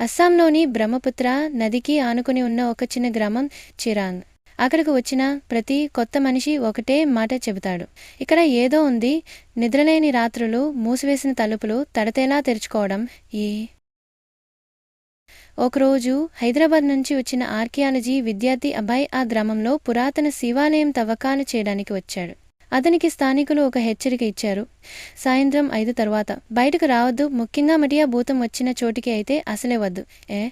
అస్సాంలోని బ్రహ్మపుత్ర నదికి ఆనుకుని ఉన్న ఒక చిన్న గ్రామం చిరాంగ్ అక్కడికి వచ్చిన ప్రతి కొత్త మనిషి ఒకటే మాట చెబుతాడు. ఇక్కడ ఏదో ఉంది. నిద్రలేని రాత్రులు మూసివేసిన తలుపులు తడతేలా తెరుచుకోవడం ఈ. ఒకరోజు హైదరాబాద్ నుంచి వచ్చిన ఆర్కియాలజీ విద్యార్థి అబ్బాయి ఆ గ్రామంలో పురాతన శివాలయం తవ్వకాలు చేయడానికి వచ్చాడు. అతనికి స్థానికులు ఒక హెచ్చరిక ఇచ్చారు. సాయంత్రం ఐదు తర్వాత. బయటకు రావద్దు. ముఖ్యంగా మటియా భూతం వచ్చిన చోటికి అయితే అసలే వద్దు. ఏ?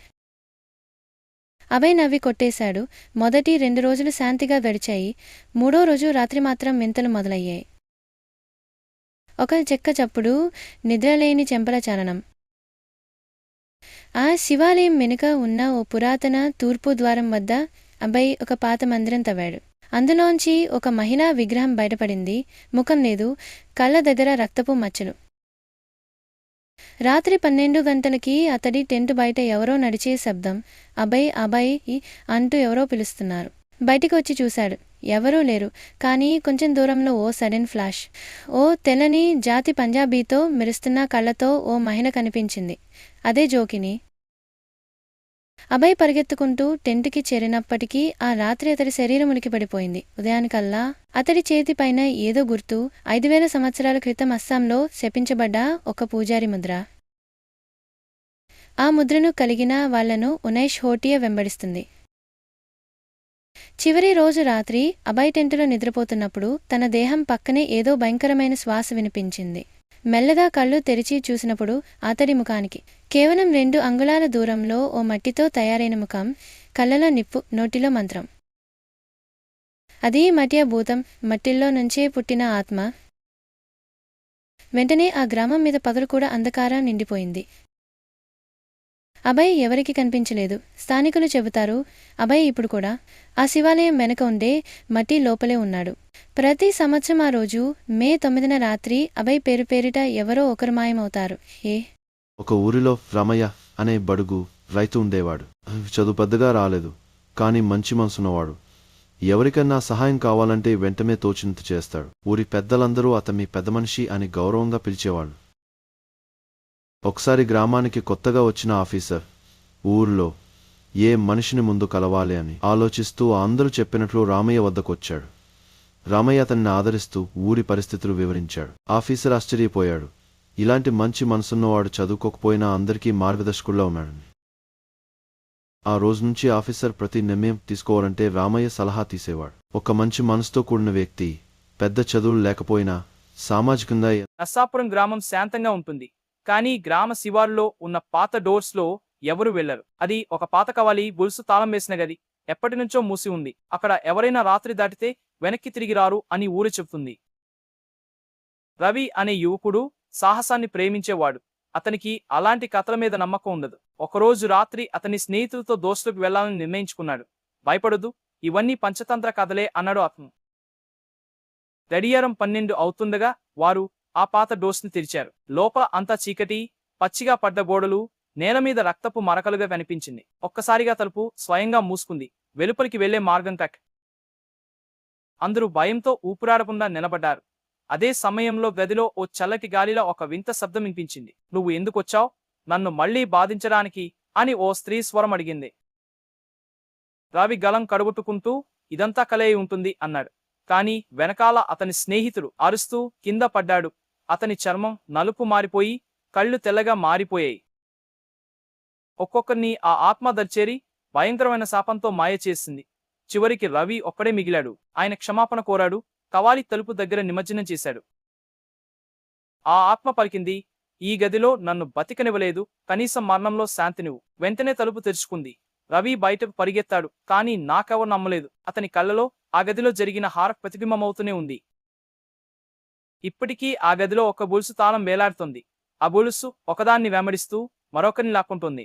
అభయ్ నవ్వి కొట్టేశాడు. మొదటి రెండు రోజులు శాంతిగా గడిచాయి. మూడో రోజు రాత్రి మాత్రం వింతలు మొదలయ్యాయి. ఒక చెక్క చప్పుడు నిద్రలేని చెంపల చలనం ఆ శివాలయం వెనుక ఉన్న ఓ పురాతన తూర్పు ద్వారం వద్ద అబ్బాయి ఒక పాత మందిరం తవ్వాడు. అందులోంచి ఒక మహిళా విగ్రహం బయటపడింది. ముఖం లేదు. కళ్ళ దగ్గర రక్తపు మచ్చలు. రాత్రి పన్నెండు గంటలకి అతడి టెంట్ బయట ఎవరో నడిచే శబ్దం అభయ్ అభయ్ అంటూ ఎవరో పిలుస్తున్నారు. బయటికి వచ్చి చూశాడు. ఎవరూ లేరు. కానీ కొంచెం దూరంలో ఓ సడన్ ఫ్లాష్. ఓ తెల్లని జాతి పంజాబీతో మెరుస్తున్న కళ్ళతో ఓ మహిళ కనిపించింది. అదే జోకిని. అభయ్ పరిగెత్తుకుంటూ టెంట్కి చేరినప్పటికీ ఆ రాత్రి అతడి శరీరం ఉలికిపడిపోయింది ఉదయానికల్లా అతడి చేతిపైన ఏదో గుర్తు ఐదు వేల సంవత్సరాల క్రితం అస్సాంలో శపించబడ్డ ఒక పూజారి ముద్ర. ఆ ముద్రను కలిగిన వాళ్ళను ఉనైష్ హోటియా వెంబడిస్తుంది. చివరి రోజు రాత్రి అభయ్ టెంటులో నిద్రపోతున్నప్పుడు తన దేహం పక్కనే ఏదో భయంకరమైన శ్వాస వినిపించింది. మెల్లగా కళ్ళు తెరిచి చూసినప్పుడు అతడి ముఖానికి. కేవలం రెండు అంగుళాల దూరంలో ఓ మట్టితో తయారైన ముఖం కళ్ళలో నిప్పు నోటిలో మంత్రం. అది మటియ భూతం మట్టిల్లో నుంచే పుట్టిన ఆత్మ. వెంటనే ఆ గ్రామం మీద పగలు కూడా అంధకారం నిండిపోయింది. అభయ్ ఎవరికి కనిపించలేదు. స్థానికులు చెబుతారు అభయ్ ఇప్పుడు కూడా ఆ శివాలయం వెనక ఉండే మట్టి లోపలే ఉన్నాడు. ప్రతి సంవత్సరం ఆ రోజు మే తొమ్మిదిన రాత్రి అభయ్ పేరు పేరిట ఎవరో ఒకరు మాయమవుతారు. ఏ? ఒక ఊరిలో రమయ్య అనే బడుగు రైతు ఉండేవాడు. చదువు పెద్దగా రాలేదు కానీ మంచి మనసున్నవాడు. ఎవరికన్నా సహాయం కావాలంటే వెంటనే తోచినంత చేస్తాడు. ఊరి పెద్దలందరూ అతన్ని పెద్ద మనిషి అని గౌరవంగా పిలిచేవాళ్ళు. ఒకసారి గ్రామానికి కొత్తగా వచ్చిన ఆఫీసర్ ఊర్లో ఏ మనిషిని ముందు కలవాలి అని ఆలోచిస్తూ అందరూ చెప్పినట్లు రామయ్య వద్దకొచ్చాడు. రామయ్య అతన్ని ఆదరిస్తూ ఊరి పరిస్థితులు వివరించాడు. ఆఫీసర్ ఆశ్చర్యపోయాడు. ఇలాంటి మంచి మనసున్నవాడు చదువుకోకపోయినా అందరికీ మార్గదర్శకుల్లో ఉన్నాడని. ఆ రోజు నుంచి ఆఫీసర్ ప్రతి నిర్ణయం తీసుకోవాలంటే రామయ్య సలహా తీసేవాడు. ఒక మంచి మనసుతో కూడిన వ్యక్తి పెద్ద చదువులు లేకపోయినా సామాజికంగా నస్సాపురం గ్రామం శాంతంగా ఉంటుంది. కానీ గ్రామ శివారులో ఉన్న పాత డోర్స్లో ఎవరు వెళ్ళరు అది ఒక పాత కవాలి గొలుసు తాళం వేసిన గది. ఎప్పటి నుంచో మూసి ఉంది. అక్కడ ఎవరైనా రాత్రి దాటితే వెనక్కి తిరిగి రారు అని ఊరు చెప్తుంది. రవి అనే యువకుడు సాహసాన్ని ప్రేమించేవాడు. అతనికి అలాంటి కథల మీద నమ్మకం ఉండదు. ఒకరోజు రాత్రి అతని స్నేహితులతో దోస్తులకు వెళ్ళాలని నిర్ణయించుకున్నాడు. భయపడదు ఇవన్నీ పంచతంత్ర కథలే అన్నాడు అతను. గడియారం పన్నెండు అవుతుండగా వారు ఆ పాత డోస్ని తెరిచారు. లోపల అంతా చీకటి పచ్చిగా పడ్డ గోడలు నేల మీద రక్తపు మరకలుగా కనిపించింది. ఒక్కసారిగా తలుపు స్వయంగా మూసుకుంది. వెలుపలికి వెళ్ళే మార్గం తక్ అందరూ భయంతో ఊపిరాడకుండా నిలబడ్డారు. అదే సమయంలో గదిలో ఓ చల్లటి గాలిలో ఒక వింత శబ్దం వినిపించింది. నువ్వు ఎందుకొచ్చావు? నన్ను మళ్ళీ బాధించడానికి అని ఓ స్త్రీ స్వరం అడిగింది. రవి గలం కడుగుట్టుకుంటూ ఇదంతా కలయి ఉంటుంది అన్నాడు. కాని వెనకాల అతని స్నేహితుడు అరుస్తూ కింద పడ్డాడు. అతని చర్మం నలుపు మారిపోయి కళ్ళు తెల్లగా మారిపోయాయి. ఒక్కొక్కరిని ఆ ఆత్మ దర్చేరి భయంకరమైన శాపంతో మాయ చేసింది. చివరికి రవి ఒక్కడే మిగిలాడు. ఆయన క్షమాపణ కోరాడు. కవాలి తలుపు దగ్గర నిమజ్జనం చేశాడు. ఆ ఆత్మ పలికింది ఈ గదిలో నన్ను బతికనివ్వలేదు. కనీసం మరణంలో శాంతినివ్వు. వెంటనే తలుపు తెరుచుకుంది. రవి బయటకు పరిగెత్తాడు కానీ నాకెవరు నమ్మలేదు. అతని కళ్ళలో ఆ గదిలో జరిగిన హార ప్రతిబింబమవుతూనే ఉంది. ఇప్పటికీ ఆ గదిలో ఒక బులుసు తాళం వేలాడుతుంది. ఆ బులుసు ఒకదాన్ని వెంబడిస్తూ మరొకరిని లాక్కుంటుంది.